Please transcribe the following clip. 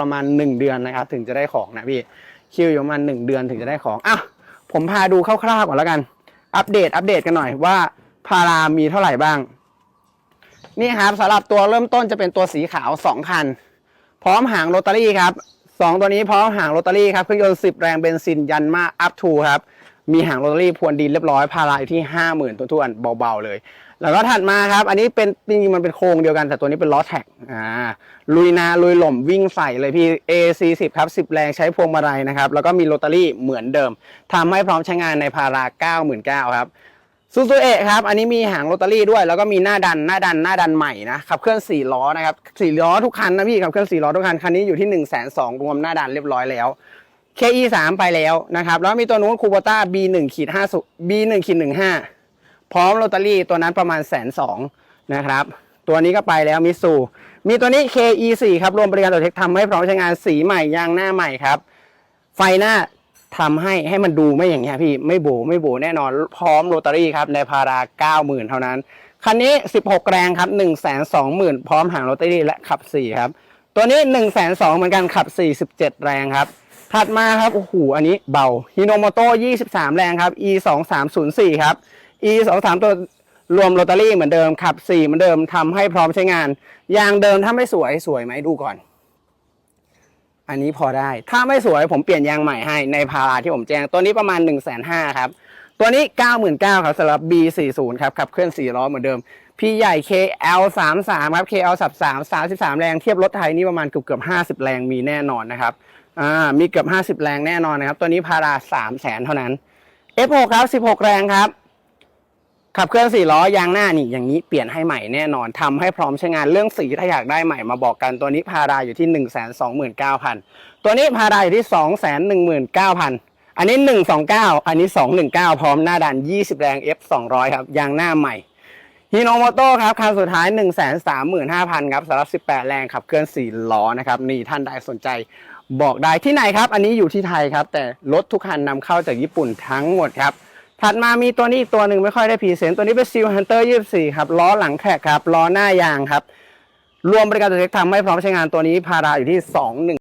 ประมาณ 1 เดือนนะครับ ถึงจะได้ของนะพี่คิวอยู่ประมาณ1เดือนถึงจะได้ของอะผมพาดูคร่าวๆก่อนแล้วกัน อัปเดตอัปเดตกันหน่อยว่าพารามีเท่าไหร่บ้าง นี่ครับสำหรับตัวเริ่มต้นจะเป็นตัวสีขาว2คัน พร้อมหางโรตารี่ครับสองตัวนี้พร้อมหางโรตารี่ครับเครื่องยนต์10 แรงเบนซินยันมาอัพทูครับ มีหางโรตารี่พรวนดินเรียบร้อยพาราอยู่ที่ 50,000ตัวทวนๆเบาๆเลย แล้วก็ถัดมาครับ อันนี้เป็นจริงๆมันเป็นโครงเดียวกันแต่ตัวนี้เป็นล้อแท็กอ่าลุยนาลุยหล่มวิ่งใส่เลยพี่ A40 ครับ10 แรงใช้พวงมาลัยนะครับ แล้วก็มีโรตารี่เหมือนเดิมทำให้พร้อมใช้งานในพารา 99,000ครับซูซูเอะครับ อันนี้มีหางโรตารี่ด้วย แล้วก็มีหน้าดันหน้าดันหน้าดันใหม่นะขับเคลื่อน4ล้อนะครับ4ล้อทุกคันนะพี่ขับเคลื่อน4ล้อทุกคันคันนี้อยู่ที่ 1 2 0 0 0รวมหน้าดันเรียบร้อยแล้ว KE 3ไปแล้วนะครับ แล้วมีตัวนู้นคูโบต้า B1 ขีด5 B1 ขีด15พร้อมโรตารี่ตัวนั้นประมาณแสนสองนะครับ ตัวนี้ก็ไปแล้วมิสูมีตัวนี้ KE 4ครับรวมบริการตัวเทคทำให้พร้อมใช้งานสีใหม่ยางหน้าใหม่ครับ ไฟหน้าทำให้ให้มันดูไม่อย่างเงี้ยพี่ไม่โบไม่โบแน่นอนพร้อมโรตารี่ครับในพารา 90,000 เท่านั้น คันนี้ 16 แรงครับ 120,000 พร้อมหางโรตารี่และขับ 4 ครับ ตัวนี้ 1 2 0 0 0เหมือนกันขับ 47 แรงครับ ถัดมาครับ โอ้โห อันนี้เบาฮิโนโมโต23 แรงครับ e 2 3 0 4ครับ e 2 3ตัวรวมโรตารี่เหมือนเดิมขับ 4 เหมือนเดิมทำให้พร้อมใช้งาน ยางเดิมถ้าไม่สวยสวยไหมดูก่อน อันนี้พอได้ ถ้าไม่สวยผมเปลี่ยนยางใหม่ให้ในพาราที่ผมแจ้ง ตัวนี้ประมาณ 1 5 0 0 0 0ครับ ตัวนี้ 99,000ครับสำหรับ B40 ครับขับเคลื่อน4ล้อเหมือนเดิม พี่ใหญ่ KL33 ครับ KL33 33 แรงเทียบรถไทยนี่ประมาณเกือบเกือบ50 แรงมีแน่นอนนะครับอ่ามีเกือบ 50 แรงแน่นอนนะครับ ตัวนี้พารา3แสนเท่านั้น F6 ครับ 16 แรงครับขับเคลื่อน4ล้อยางหน้านี่อย่างนี้เปลี่ยนให้ใหม่แน่นอนทำให้พร้อมใช้งานเรื่องสีถ้าอยากได้ใหม่มาบอกกันตัวนี้พาราอยู่ที่ 1 2 9 0 0 0 ตัวนี้พาราอยู่ที่ 2 1 9 0 0 0 อันนี้ 129 อันนี้ 219 พร้อมหน้าดัน20 แรง F 200 ครับ ยางหน้าใหม่ฮีโนโมโตครับคันสุดท้าย 1 3 5 0 0 0 ครับสำหรับ 18 แรงขับเคลื่อน 4 ล้อนะครับนี่ท่านใดสนใจบอกได้ที่ไหนครับ อันนี้อยู่ที่ไทยครับ แต่รถทุกคันนำเข้าจากญี่ปุ่นทั้งหมดครับ ถัดมามีตัวนี้อีกตัวหนึ่งไม่ค่อยได้พรีเซนต์ตัวนี้เป็นซิลฮันเตอร์24 ครับ ล้อหลังแท็กครับ ล้อหน้ายางครับ รวมบริการตัวเทคทำให้พร้อมใช้งานตัวนี้พาราอยู่ที่ 21